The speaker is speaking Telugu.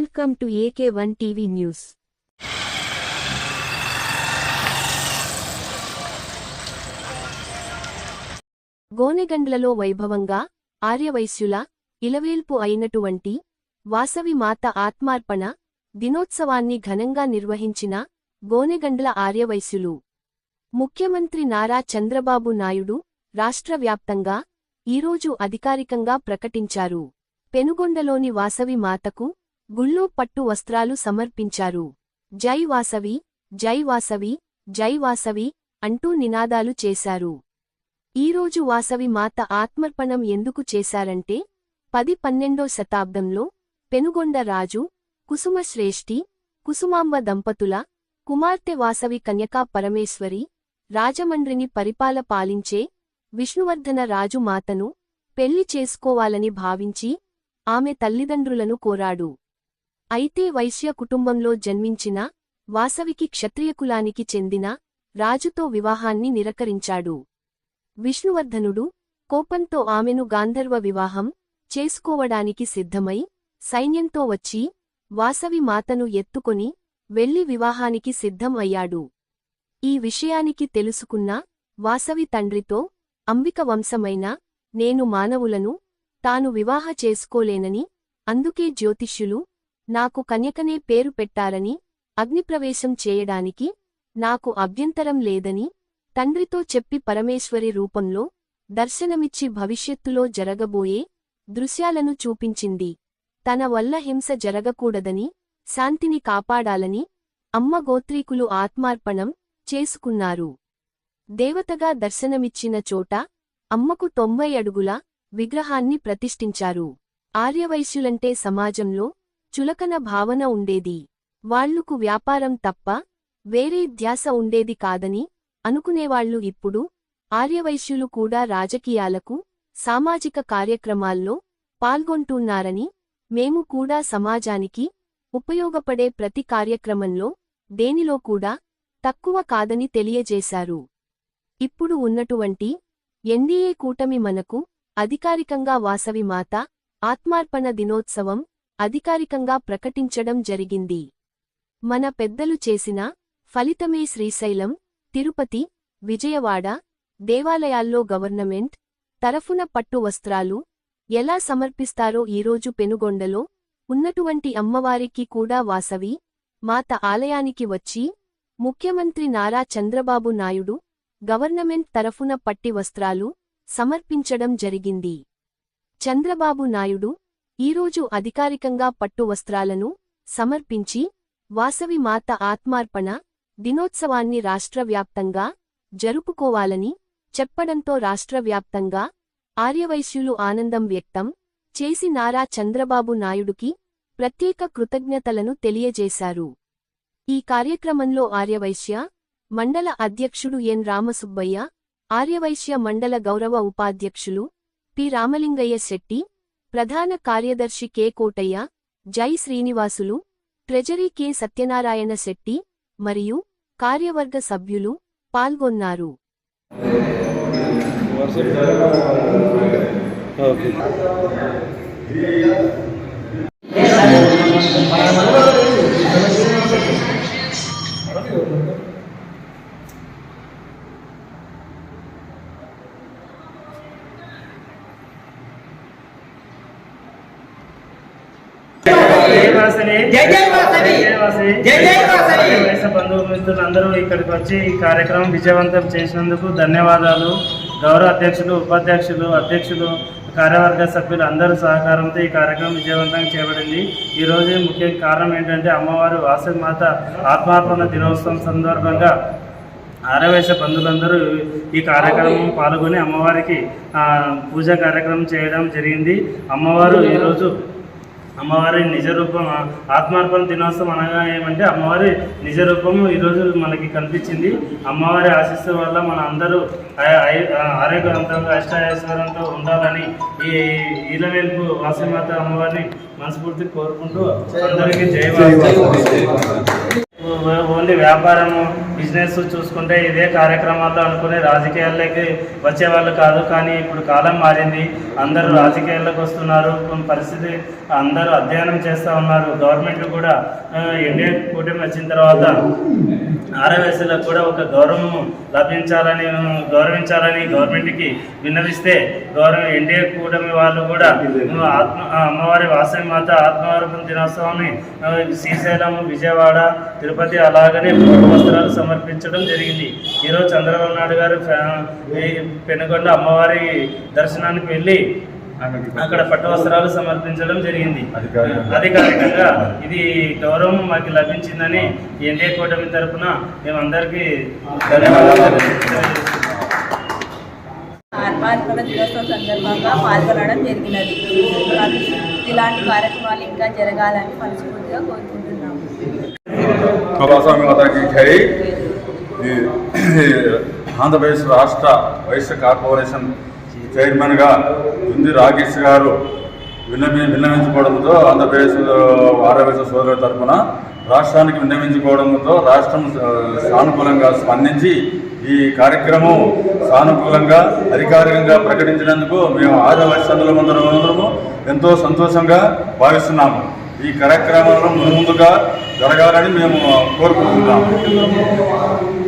Welcome to AK one TV news గోనెగండ్లలో వైభవంగా ఆర్యవైశ్యుల ఇలవేల్పు అయినటువంటి వాసవి మాత ఆత్మార్పణ దినోత్సవాన్ని ఘనంగా నిర్వహించిన గోనెగండ్ల ఆర్యవైశ్యులు. ముఖ్యమంత్రి నారా చంద్రబాబు నాయుడు రాష్ట్ర వ్యాప్తంగా ఈరోజు అధికారికంగా ప్రకటించారు. పెనుగొండలోని వాసవి మాతకు గుళ్ళో పట్టు వస్త్రాలు సమర్పించారు. జై వాసవి జై వాసవి జై వాసవి అంటూ నినాదాలు చేశారు. ఈరోజు వాసవి మాత ఆత్మర్పణం ఎందుకు చేశారంటే పది పన్నెండో శతాబ్దంలో పెనుగొండ రాజు కుసుమశ్రేష్ఠి కుసుమాంబ దంపతుల కుమార్తె వాసవి కన్యకా పరమేశ్వరి రాజమండ్రిని పరిపాల పాలించే విష్ణువర్ధన రాజు మాతను పెళ్ళి చేసుకోవాలని భావించి ఆమె తల్లిదండ్రులను కోరాడు. అయితే వైశ్య కుటుంబంలో జన్మించిన వాసవికి క్షత్రియకులానికి చెందిన రాజుతో వివాహాన్ని నిరకరించాడు. విష్ణువర్ధనుడు కోపంతో ఆమెను గాంధర్వ వివాహం చేసుకోవడానికి సిద్ధమై సైన్యంతో వచ్చి వాసవి మాతను ఎత్తుకొని వెళ్ళి వివాహానికి సిద్ధం అయ్యాడు. ఈ విషయానికి తెలుసుకున్న వాసవి తండ్రితో అంబిక వంశమైన నేను మానవులను తాను వివాహ చేసుకోలేనని అందుకే జ్యోతిష్యులు నాకు కన్యకనే పేరు పెట్టారని అగ్నిప్రవేశం చేయడానికి నాకు అభ్యంతరం లేదని తండ్రితో చెప్పి పరమేశ్వరి రూపంలో దర్శనమిచ్చి భవిష్యత్తులో జరగబోయే దృశ్యాలను చూపించింది. తన వల్ల హింస జరగకూడదని శాంతిని కాపాడాలని అమ్మ గోత్రీకులు ఆత్మార్పణం చేసుకున్నారు. దేవతగా దర్శనమిచ్చిన చోట అమ్మకు తొంభై అడుగుల విగ్రహాన్ని ప్రతిష్ఠించారు. ఆర్యవైశ్యులంటే సమాజంలో చులకన భావన ఉండేది. వాళ్ళుకు వ్యాపారం తప్ప వేరే ధ్యాస ఉండేది కాదని అనుకునేవాళ్ళు ఇప్పుడు ఆర్యవైశ్యులు కూడా రాజకీయాలకు సామాజిక కార్యక్రమాల్లో పాల్గొంటున్నారని మేము కూడా సమాజానికి ఉపయోగపడే ప్రతి కార్యక్రమంలో దేనిలో కూడా తక్కువ కాదని తెలియజేశారు. ఇప్పుడు ఉన్నటువంటి ఎన్డీఏ కూటమి మనకు అధికారికంగా వాసవి మాత ఆత్మార్పణ దినోత్సవం అధికారికంగా ప్రకటించడం జరిగింది. మన పెద్దలు చేసిన ఫలితమే శ్రీశైలం తిరుపతి విజయవాడ దేవాలయాల్లో గవర్నమెంట్ తరఫున పట్టు వస్త్రాలు ఎలా సమర్పిస్తారో ఈరోజు పెనుగొండలో ఉన్నటువంటి అమ్మవారికి కూడా వాసవి మాత ఆలయానికి వచ్చి ముఖ్యమంత్రి నారా చంద్రబాబు నాయుడు గవర్నమెంట్ తరఫున పట్టి వస్త్రాలు సమర్పించడం జరిగింది. చంద్రబాబు నాయుడు ఈరోజు అధికారికంగా పట్టు వస్త్రాలను సమర్పించి వాసవి మాత ఆత్మార్పణ దినోత్సవాన్ని రాష్ట్రవ్యాప్తంగా జరుపుకోవాలని చెప్పడంతో రాష్ట్రవ్యాప్తంగా ఆర్యవైశ్యులు ఆనందం వ్యక్తం చేసి నారా చంద్రబాబు నాయుడుకి ప్రత్యేక కృతజ్ఞతలను తెలియజేశారు. ఈ కార్యక్రమంలో ఆర్యవైశ్య మండల అధ్యక్షుడు ఎన్ రామసుబ్బయ్య ఆర్యవైశ్య మండల గౌరవ ఉపాధ్యక్షులు పి రామలింగయ్య శెట్టి ప్రధాన కార్యదర్శి K Kotaiah Jai Srinivasulu treasury K Satyanarayana Setty మరియు కార్యవర్గ సభ్యులు పాల్గొన్నారు. ఓకే జై వాసవి జై జై వాసవి జై వాసవి జై జై వాసవి వయసు బంధువు మిత్రులు అందరూ ఇక్కడికి వచ్చి ఈ కార్యక్రమం విజయవంతం చేసినందుకు ధన్యవాదాలు. గౌరవ అధ్యక్షులు ఉపాధ్యక్షులు అధ్యక్షులు కార్యవర్గ సభ్యులు అందరి సహకారంతో ఈ కార్యక్రమం విజయవంతంగా చేయబడింది. ఈ రోజు ముఖ్య కారణం ఏంటంటే అమ్మవారు వాసవి మాత ఆత్మార్పణ దినోత్సవం సందర్భంగా ఆరవేశ బంధువులందరూ ఈ కార్యక్రమం పాల్గొని అమ్మవారికి ఆ, పూజా కార్యక్రమం చేయడం జరిగింది. అమ్మవారు ఈరోజు అమ్మవారి నిజ రూపం ఆత్మార్పణ దినోత్సవం అనగా ఏమంటే అమ్మవారి నిజ రూపం ఈరోజు మనకి కనిపించింది. అమ్మవారి ఆశీస్సు వల్ల మన అందరూ ఆరోగ్యవంతంగా అష్టాయశ్వరంతో ఉండాలని ఈ ఈలవేల్పు వాసమాత అమ్మవారిని మనస్ఫూర్తి కోరుకుంటూ అందరికీ జై వాసవి. ఓ- ఓన్లీ వ్యాపారము బిజినెస్ చూసుకుంటే ఇదే కార్యక్రమాల్లో అనుకుని రాజకీయాల్లోకి వచ్చేవాళ్ళు కాదు. కానీ ఇప్పుడు కాలం మారింది. అందరూ రాజకీయాల్లోకి వస్తున్నారు. కొన్ని పరిస్థితి అందరూ అధ్యయనం చేస్తూ ఉన్నారు. గవర్నమెంట్ కూడా ఎన్డీఏ కూటమి వచ్చిన తర్వాత ఆర్ఎస్ఎలకు కూడా ఒక గౌరవం లభించాలని గౌరవించాలని గవర్నమెంట్కి విన్నవిస్తే గౌరవ ఎన్డీఏ కూటమి వాళ్ళు కూడా ఆత్మ అమ్మవారి వాసవి మాత ఆత్మవరపం దినోత్సవాన్ని శ్రీశైలం విజయవాడ తిరుపతి అలాగనే పట్టు వస్త్రాలు సమర్పించడం జరిగింది ఈరోజు చంద్రబాబు నాయుడు గారు పెనుగొండ అమ్మవారి దర్శనానికి వెళ్ళి అక్కడ పట్టు వస్త్రాలు సమర్పించడం జరిగింది అధికారికంగా. ఇది గౌరవం మాకు లభించిందని ఎన్డీఏ కూటమి తరఫున మేమందరికీ ధన్యవాదాలు తెలియజేస్తున్నాం. ఆత్మార్పణ దినోత్సవం సందర్భంగా పాల్గొనడం జరిగినది కాబట్టి ఇలాంటి కార్యక్రమాలు ఇంకా జరగాలని మనస్ఫూర్తిగా కోరుకుంటున్నాము కులస్వామి మాతాకి జై ఆంధ్రప్రదేశ్ రాష్ట్ర వైశ్య కార్పొరేషన్ చైర్మన్గా దుంది రాకేష్ గారు విన్నవి విన్నవించుకోవడంతో ఆంధ్రప్రదేశ్ ఆర్యవైశ్య సోదరుల తరఫున రాష్ట్రానికి విన్నవించుకోవడంతో రాష్ట్రం సానుకూలంగా స్పందించి ఈ కార్యక్రమం సానుకూలంగా అధికారికంగా ప్రకటించినందుకు మేము ఆర్యవైశ్యందుల అందరము ఎంతో సంతోషంగా భావిస్తున్నాము. ఈ కార్యక్రమాలను ముందుగా జరగాలని మేము కోరుకుంటున్నాము.